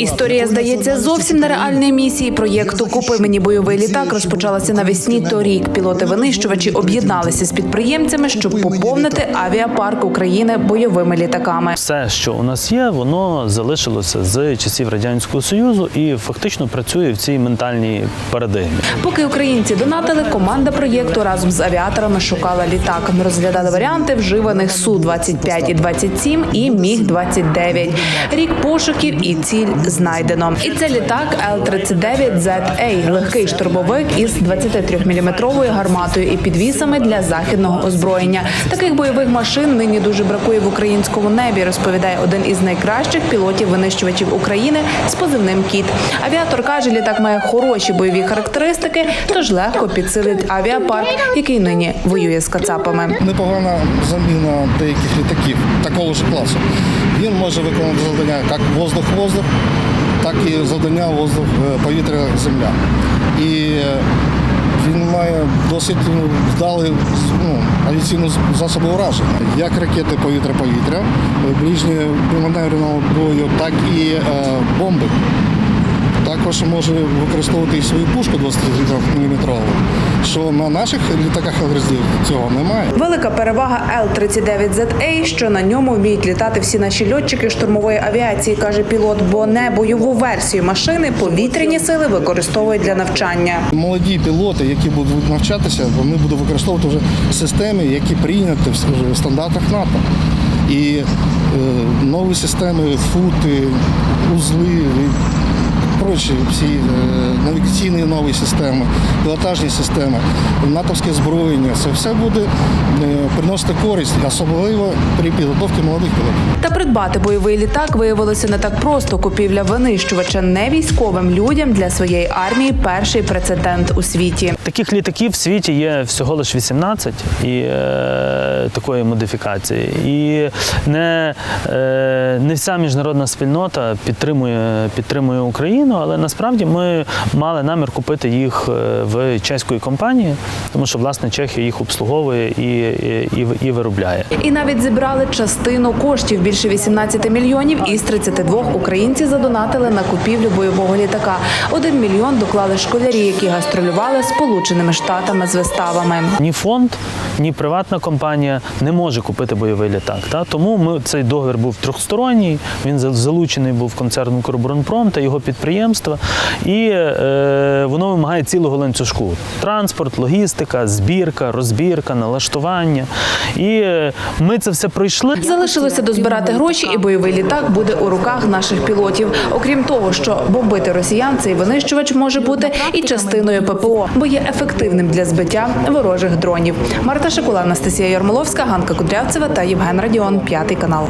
Історія здається зовсім нереальної місії проєкту Купи мені бойовий літак розпочалася навесні торік. Пілоти винищувачі об'єдналися з підприємцями, щоб поповнити авіапарк України бойовими літаками. Все, що у нас є, воно залишилося з часів радянського союзу і фактично працює в цій ментальній парадигмі. Поки українці донатили, команда проєкту разом з авіаторами шукала літак. Ми розглядали варіанти вживаних су 25 і 27 і міг 29 Рік пошуків і ціль знайдено. І це літак Л-39ZA, легкий штурмовик із 23-мм гарматою і підвісами для західного озброєння. Таких бойових машин нині дуже бракує в українському небі. Розповідає один із найкращих пілотів-винищувачів України з позивним Кіт. Авіатор каже, літак має хороші бойові характеристики, тож легко підсилить авіапарк, який нині воює з кацапами. непогана заміна деяких літаків такого ж класу. Він може виконувати завдання як воздух-воздух, так і завдання. І е, він має досить вдали вдалий ну, авіаційну засоби ураження, як ракети повітря-повітря, ближнього маневреного бою, так і е, бомби. Також може використовувати і свою пушку 23 мм, що на наших літаках «Елдрезів» цього немає. Велика перевага Л-39ZA, що на ньому вміють літати всі наші льотчики штурмової авіації, каже пілот, бо не бойову версію машини повітряні сили використовують для навчання. Молоді пілоти, які будуть навчатися, вони будуть використовувати вже системи, які прийняті в стандартах НАТО. І е, нові системи, фути, узли. Прочі всі е, навігаційні нові системи, пілотажні системи, натовське озброєння, це все буде е, приносити користь, особливо при підготовці молодих пілотів. Та придбати бойовий літак виявилося не так просто. Купівля винищувача не військовим людям для своєї армії перший прецедент у світі. Таких літаків в світі є всього лише 18 і е, такої модифікації. І не, е, не вся міжнародна спільнота підтримує, підтримує Україну, але насправді ми мали намір купити їх е, в чеської компанії, тому що власне Чехія їх обслуговує і, і, і, і виробляє. І навіть зібрали частину коштів більше 18 мільйонів із 32 українці задонатили на купівлю бойового літака. Один мільйон доклали школярі, які гастролювали Сполученими Штатами з виставами. Ні фонд, ні приватна компанія не може купити бойовий літак. Та? Тому ми, цей договір був трьохсторонній, він за- залучений був концерн «Укроборонпром» та його підприємства. І е, воно вимагає цілого ланцюжку: транспорт, логістика, збірка, розбірка, налаштування. І е, ми це все пройшли. Залишилося дозбирати гроші, і бойовий літак буде у руках наших пілотів. Окрім того, що бомбити росіян цей винищувач може бути і частиною ППО, бо є ефективним для збиття ворожих дронів. Марта Шикула, Анастасія Ярмоловська, Ганка Кудрявцева та Євген Радіон. П'ятий канал.